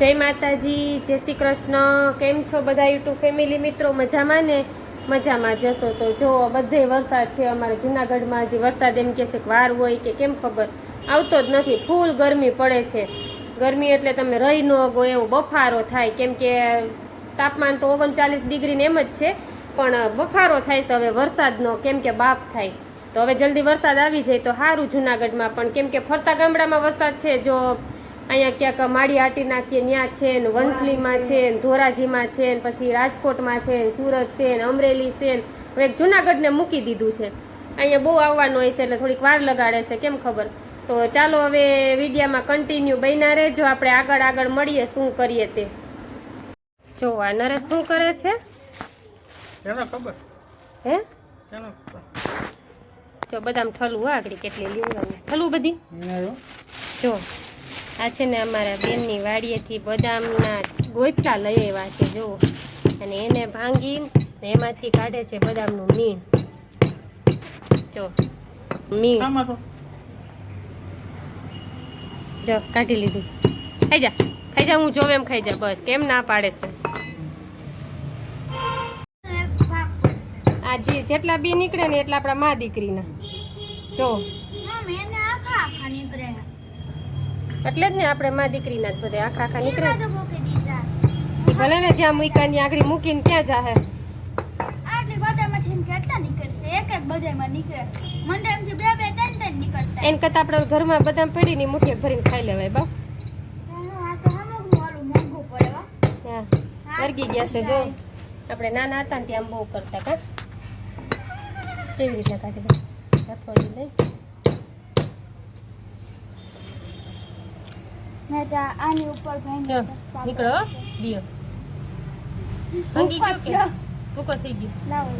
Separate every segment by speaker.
Speaker 1: જય માતાજી, જય શ્રી કૃષ્ણ. કેમ છો બધા યુટ્યુબ ફેમિલી મિત્રો? મજામાં ને? મજામાં જશો તો જો, બધે વરસાદ છે અમારે જુનાગઢમાં. હજી વરસાદ એમ કે છે વાર હોય કે કેમ ખબર? આવતો જ નથી. ફૂલ ગરમી પડે છે. ગરમી એટલે તમે રહી ન ગો એવો બફારો થાય. કેમ કે તાપમાન તો ઓગણચાલીસ ડિગ્રીને એમ જ છે, પણ બફારો થાય છે હવે વરસાદનો. કેમ કે બાપ થાય. તો હવે જલ્દી વરસાદ આવી જાય તો સારું જુનાગઢમાં. પણ કેમ કે ફરતા ગામડામાં વરસાદ છે, જો અહીંયા ક્યાંક માળી આટી નાખીએ ત્યાં છે ને વંથલીમાં છે ને ધોરાજીમાં છે ને પછી રાજકોટમાં છે ને સુરત છે ને અમરેલી છે ને હવે જુનાગઢને મૂકી દીધું છે. અહીંયા બહુ આવવાનું હોય છે એટલે થોડીક વાર લગાડે છે કેમ ખબર? તો ચાલો હવે વિડીયામાં કન્ટિન્યુ બન્યા રહેજો આપણે આગળ આગળ મળીએ શું કરીએ તે. જો આ નરેશ શું કરે છે?
Speaker 2: ખબર?
Speaker 1: હે? જો બદામ ઠલું આગળ કેટલી લીમડાની ઠલું બધી? જો. આ છે ને અમારા બેનની વાડીએથી બદામના ગોઠા લઈ આવ્યા છે જો અને એને ભાંગી એમાંથી કાઢે છે બદામનું મીણ. જો મીણ. જો કાઢી લીધું. ખાઈ જા. ખાઈ જા હું જોવે એમ ખાઈ જા બસ. કેમ ના પાડે છે? આ જે જેટલા બી નીકળે ને એટલા આપણા મા દીકરીના. જો. એટલે જ ને આપણે માં દીકરીના જ બધે આખા આખા નીકળે. ને. ભલે ને જ્યાં મૂક્યા આગળ મૂકીને ક્યાં જાહે. એને કરતા આપણે ઘરમાં બદામ પડીને મુઠ્ઠી ભરીને ખાઈ લેવાય બા. વર્ગી ગયા છે જો. આપણે નાના હતા ને ત્યાં બહુ કરતા કા? કેવી રીતે કાઢી દે?
Speaker 3: આની ઉપર
Speaker 1: જો નીકળો દિયો ભાંગી ગયો કે? ભૂકો થઈ ગયો.
Speaker 3: લાવો.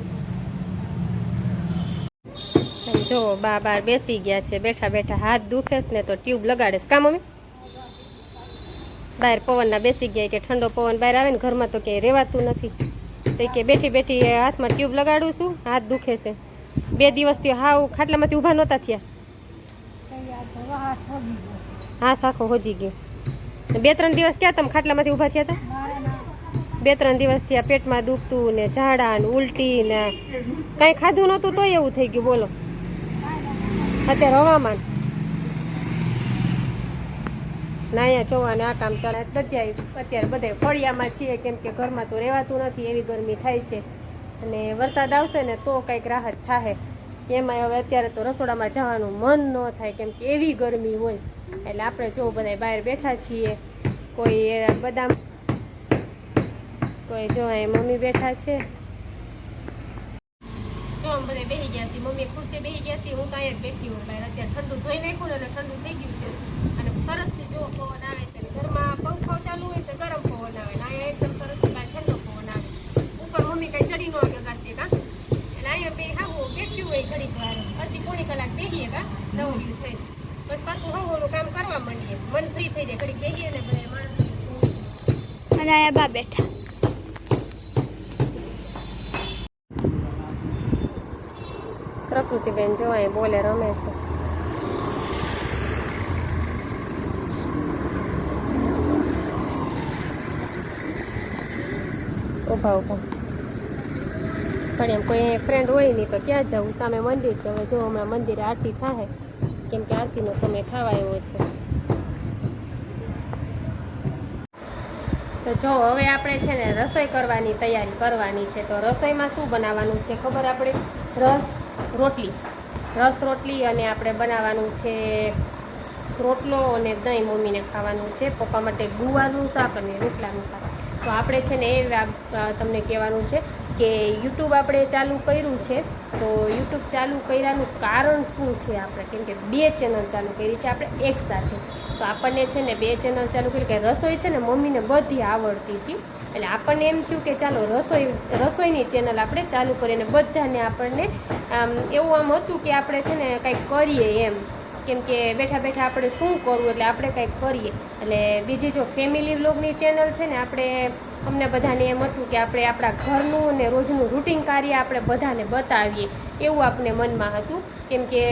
Speaker 1: જો બા બાર બેસી ગયા છે બેઠા બેઠા હાથ દુખે ને તો ટ્યુબ લગાડે કામ કા મમ્મી? બહાર પવનના બેસી ગયા કે ઠંડો પવન બહાર આવે ને ઘરમાં તો ક્યાંય રહેવાતું નથી. તો કે બેઠી બેઠી હાથમાં ટ્યુબ લગાડું છું હાથ દુખે છે. બે દિવસથી હાવ ખાટલામાંથી ઊભા નહોતા થયા. હાથ આખો હોજી ગયો. બે ત્રણ દિવસ ક્યાં તમે ખાટલામાંથી ઊભા થયા હતા? બે ત્રણ દિવસ થયા પેટમાં દુખતું ને ઝાડા ને ઉલટી ને કાંઈ ખાધું નહોતું તોય એવું થઈ ગયું, બોલો. અત્યારે હવામાન. ના અહીંયા જોવાને આ કામ ચાલે. અત્યારે અત્યારે બધે ફળિયામાં છીએ, કેમ કે ઘરમાં તો રહેવાતું નથી, એવી ગરમી થાય છે. અને વરસાદ આવશે ને તો કંઈક રાહત થાય એમાં હવે અત્યારે તો રસોડામાં જવાનું મન ન થાય, કેમ કે એવી ગરમી હોય. એટલે આપણે જો બધા બહાર બેઠા છીએ, કોઈ એ બદામ, કોઈ જો અહીં મમ્મી બેઠા છે. જો બધે બેસી ગયા છે મમ્મી ખુરશી બેસી ગયા છે હું તો જ બેઠી હું બહાર અત્યારે ઠંડુ ધોઈ નાખ્યું ને ઠંડુ થઈ છે. અને સરસથી જો પવન આવે છે, ઘરમાં પંખો ચાલુ હોય તો ગરમ પવન આવે અહીંયા એકદમ સરસ બહાર ઠંડો પવન આવે. ઉપર મમ્મી કાંઈ ચડી ન ગગાશે એટલે અહીંયા બે હા બેઠી હોય ઘડીક વાર. અડધી પોણી કલાક બેસીએ કા? નવું થઈ. બસ પાછું હવે કામ કરવા માંડીએ. મન ફ્રી થઈ જાય. ઘડીક બેસીએ ને બધા માણસ
Speaker 3: અને બા બેઠા.
Speaker 1: પ્રકૃતિબેન જો અહીં બોલે રમે છે. ઊભા ઊભા પણ એમ કોઈ ફ્રેન્ડ હોય નહીં તો ક્યાં જવું? સામે મંદિર છે. હવે જો હમણાં મંદિરે આરતી થાય કેમ કે આરતીનો સમય થવા આવ્યો છે. તો જો, હવે આપણે છે ને રસોઈ કરવાની તૈયારી કરવાની છે. તો રસોઈમાં શું બનાવવાનું છે ખબર આપણે? રસ રોટલી. રસ રોટલી અને આપણે બનાવવાનું છે રોટલો અને દહીં મમ્મીને ખાવાનું છે. પપ્પા માટે ગુવાનું શાક અને રોટલાનું શાક. તો આપણે છે ને એ તમને કહેવાનું છે કે યુટ્યુબ આપણે ચાલુ કર્યું છે. તો યુટ્યુબ ચાલુ કર્યાનું કારણ શું છે આપણે? કેમ કે બે ચેનલ ચાલુ કરી છે આપણે એક સાથે. તો આપણને છે ને બે ચેનલ ચાલુ કરી કે રસોઈ છે ને મમ્મીને બધી આવડતી હતી. એટલે આપણને એમ થયું કે ચાલો રસોઈ, રસોઈની ચેનલ આપણે ચાલુ કરીને બધાને આપણને આમ એવું આમ હતું કે આપણે છે ને કંઈક કરીએ એમ. કેમ કે બેઠા બેઠા આપણે શું કરવું એટલે આપણે કંઈક કરીએ. એટલે બીજી જો ફેમિલી વ્લોગની ચેનલ છે ને, આપણે અમને બધાને એમ હતું કે આપણે આપણા ઘરનું અને રોજનું રૂટિન કાર્ય આપણે બધાને બતાવીએ. એવું આપણે મનમાં હતું. કેમ કે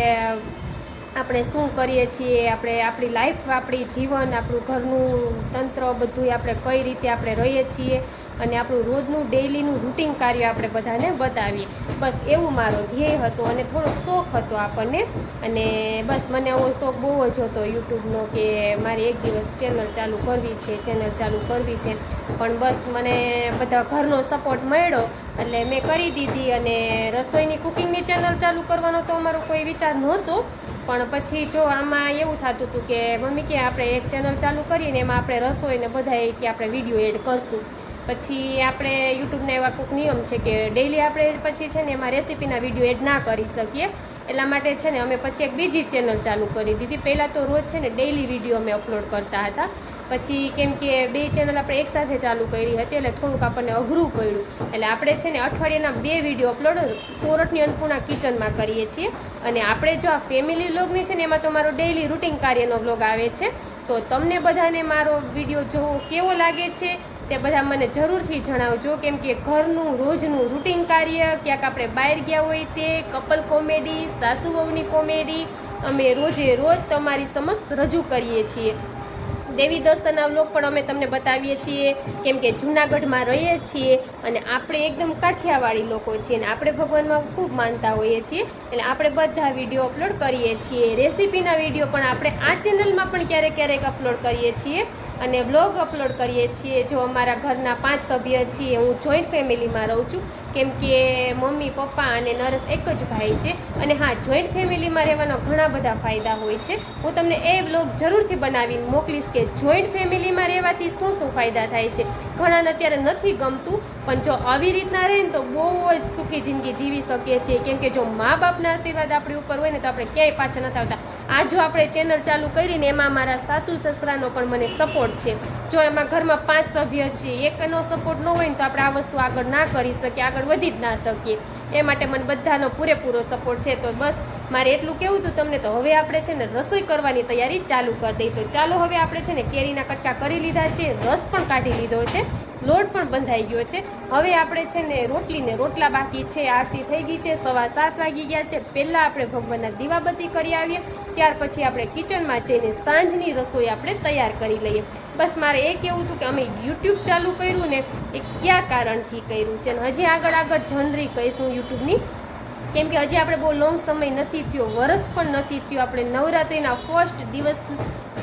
Speaker 1: આપણે શું કરીએ છીએ, આપણે આપણી લાઈફ આપણી જીવન, આપણું ઘરનું તંત્ર બધું આપણે કઈ રીતે આપણે રહીએ છીએ. અને આપણું રોજનું ડેઈલીનું રૂટિન કાર્ય આપણે બધાને બતાવીએ. બસ એવું મારો ધ્યેય હતો અને થોડોક શોખ હતો આપણને. અને બસ મને એવો શોખ બહુ જ હતો યુટ્યુબનો કે મારે એક દિવસ ચેનલ ચાલુ કરવી છે, ચેનલ ચાલુ કરવી છે. પણ બસ મને બધા ઘરનો સપોર્ટ મળ્યો એટલે મેં કરી દીધી અને રસોઈની કુકિંગની ચેનલ ચાલુ કરવાનો તો અમારો કોઈ વિચાર નહોતો. પણ પછી જો આમાં એવું થતું હતું કે મમ્મી કે આપણે એક ચેનલ ચાલુ કરીને એમાં આપણે રસોઈને બધાએ કે આપણે વીડિયો એડ કરશું. પછી આપણે યુટ્યુબના એવા કોઈક નિયમ છે કે ડેઈલી આપણે પછી છે ને એમાં રેસીપીના વીડિયો એડ ના કરી શકીએ. એટલા માટે છે ને અમે પછી એક બીજી ચેનલ ચાલુ કરી દીધી. પહેલાં તો રોજ છે ને ડેઈલી વીડિયો અમે અપલોડ કરતા હતા. પછી કેમ કે બે ચેનલ આપણે એકસાથે ચાલુ કરી હતી, એટલે થોડુંક આપણને અઘરું પડ્યું. એટલે આપણે છે ને અઠવાડિયાના બે વીડિયો અપલોડ સોરઠની અન્નપૂર્ણા કિચનમાં કરીએ છીએ. અને આપણે જો આ ફેમિલી વ્લોગની છે ને એમાં તો મારો ડેઈલી રૂટિન કાર્યનો વ્લોગ આવે છે. તો તમને બધાને મારો વીડિયો જોવો કેવો લાગે છે? તે બધા મને જરૂરથી જણાવજો. કેમ કે ઘરનું રોજનું રૂટિન કાર્ય, ક્યાંક આપણે બહાર ગયા હોય તે કપલ કોમેડી, સાસુ વહુની કોમેડી, અમે રોજે રોજ તમારી સમક્ષ રજૂ કરીએ છીએ. દેવી દર્શનના વ્લોગ પણ અમે તમને બતાવીએ છીએ. કેમ કે જૂનાગઢમાં રહીએ છીએ અને આપણે એકદમ કાઠિયાવાડી લોકો છીએ અને આપણે ભગવાનમાં ખૂબ માનતા હોઈએ છીએ. એટલે આપણે બધા વીડિયો અપલોડ કરીએ છીએ. રેસીપીના વીડિયો પણ આપણે આ ચેનલમાં પણ ક્યારેક ક્યારેક અપલોડ કરીએ છીએ. અને બ્લોગ અપલોડ કરીએ છીએ. જો અમારા ઘરના પાંચ સભ્ય છીએ, હું જોઈન્ટ ફેમિલીમાં રહું છું. કેમ કે મમ્મી, પપ્પા અને નરસ એક જ ભાઈ છે અને હા જોઈન્ટ ફેમિલીમાં રહેવાના ઘણા બધા ફાયદા હોય છે. હું તમને એ બ્લોગ જરૂરથી બનાવીને મોકલીશ કે જોઈન્ટ ફેમિલીમાં રહેવાથી શું શું ફાયદા થાય છે. ઘણાને અત્યારે નથી ગમતું, પણ જો આવી રીતના રહે ને તો બહુ જ સુખી જિંદગી જીવી શકીએ છીએ. કેમ કે જો મા બાપના આશીર્વાદ આપણી ઉપર હોય ને તો આપણે ક્યાંય પાછા નથી આવતા. આ જો આપણે ચેનલ ચાલુ કરીને એમાં મારા સાસુ સસરાનો પણ મને સપોર્ટ છે. જો એમાં ઘરમાં પાંચ સભ્ય છે એકનો સપોર્ટ ન હોય ને તો આપણે આ વસ્તુ આગળ ના કરી શકીએ, આગળ વધી જ ના શકીએ. એ માટે મને બધાનો પૂરેપૂરો સપોર્ટ છે. તો બસ, મારે એટલું કેવું હતું તમને, તો હવે આપણે છે ને રસોઈ કરવાની તૈયારી ચાલુ કરી દઈ તો ચાલો હવે આપણે છે ને કેરીના કટકા કરી લીધા છે, રસ પણ કાઢી લીધો છે, લોટ પણ બંધાઈ ગયો છે. હવે આપણે છે ને રોટલીને રોટલા બાકી છે, આરતી થઈ ગઈ છે, સવા સાત વાગી ગયા છે. પહેલાં આપણે ભગવાનના દીવાબત્તી કરી આવીએ, ત્યાર પછી આપણે કિચનમાં જઈને સાંજની રસોઈ આપણે તૈયાર કરી લઈએ. બસ મારે એ કહેવું હતું કે અમે યુટ્યુબ ચાલુ કર્યું ને એ કયા કારણથી કર્યું છે? અને હજી આગળ આગળ જનરી કહીશું યુટ્યુબની. કેમ કે હજી આપણે બહુ લોંગ સમય નથી થયો, વરસ પણ નથી થયું. આપણે નવરાત્રિના ફર્સ્ટ દિવસ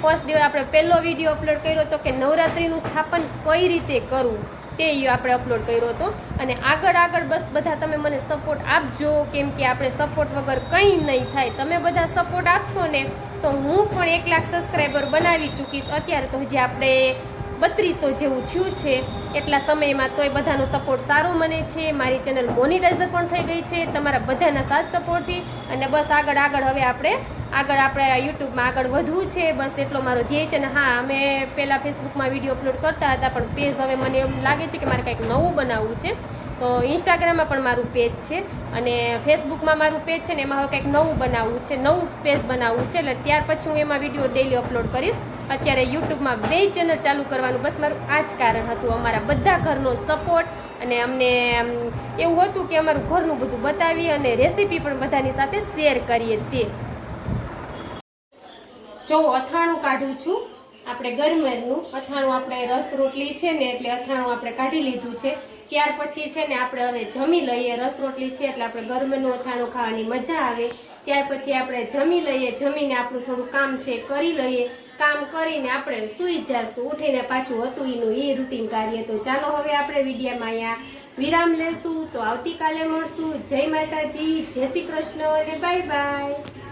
Speaker 1: ફર્સ્ટ દિવસ આપણે પહેલો વીડિયો અપલોડ કર્યો હતો કે નવરાત્રિનું સ્થાપન કઈ રીતે કરવું તે આપણે અપલોડ કર્યો હતો. અને આગળ આગળ બસ બધા તમે મને સપોર્ટ આપજો, કેમ કે આપણે સપોર્ટ વગર કંઈ નહીં થાય. તમે બધા સપોર્ટ આપશો ને તો હું પણ એક લાખ સબસ્ક્રાઈબર બનાવી ચૂકીશ. અત્યારે તો હજી આપણે બત્રીસો જેવું થયું છે. એટલા સમયમાં તોય બધાનો સપોર્ટ સારો મને છે. મારી ચેનલ મોનિટાઈઝર પણ થઈ ગઈ છે. તમારા બધાના સાથ સપોર્ટથી અને બસ આગળ આગળ હવે આપણે, આગળ આપણે યુટ્યુબમાં આગળ વધવું છે. બસ એટલો મારો ધ્યેય છે. ને હા, અમે પહેલાં ફેસબુકમાં વીડિયો અપલોડ કરતા હતા, પણ પેજ હવે મને એમ લાગે છે કે મારે કંઈક નવું બનાવવું છે. તો ઇન્સ્ટાગ્રામમાં પણ મારું પેજ છે અને ફેસબુકમાં મારું પેજ છે ને એમાં હવે કંઈક નવું બનાવવું છે, નવું પેજ બનાવવું છે. એટલે ત્યાર પછી હું એમાં વીડિયો ડેલી અપલોડ કરીશ. અત્યારે યુટ્યુબમાં બે ચેનલ ચાલુ કરવાનું. બસ મારું આ જ કારણ હતું અમારા બધા ઘરનો સપોર્ટ અને અમને એવું હતું કે અમારું ઘરનું બધું બતાવીએ અને રેસીપી પણ બધાની સાથે શેર કરીએ તે. જો અથાણું કાઢું છું, આપણે ગરમેરનું અથાણું આપણે રસ રોટલી છે ને એટલે અથાણું આપણે કાઢી લીધું છે. ત્યાર પછી છે ને આપણે હવે જમી લઈએ. રસ રોટલી છે એટલે આપણે ગરમેરનું અથાણું ખાવાની મજા આવે. ત્યાર પછી આપણે જમી લઈએ. જમીને આપણું થોડું કામ છે કરી લઈએ. કામ કરીને આપણે સૂઈ જશું. ઉઠીને પાછું હતું એનું એ રૂટીન કાર્ય. તો ચાલો હવે આપણે વિડીયામાં અહીંયા વિરામ લેશું. તો આવતીકાલે મળશું. જય માતાજી. જય શ્રી કૃષ્ણ અને બાય બાય.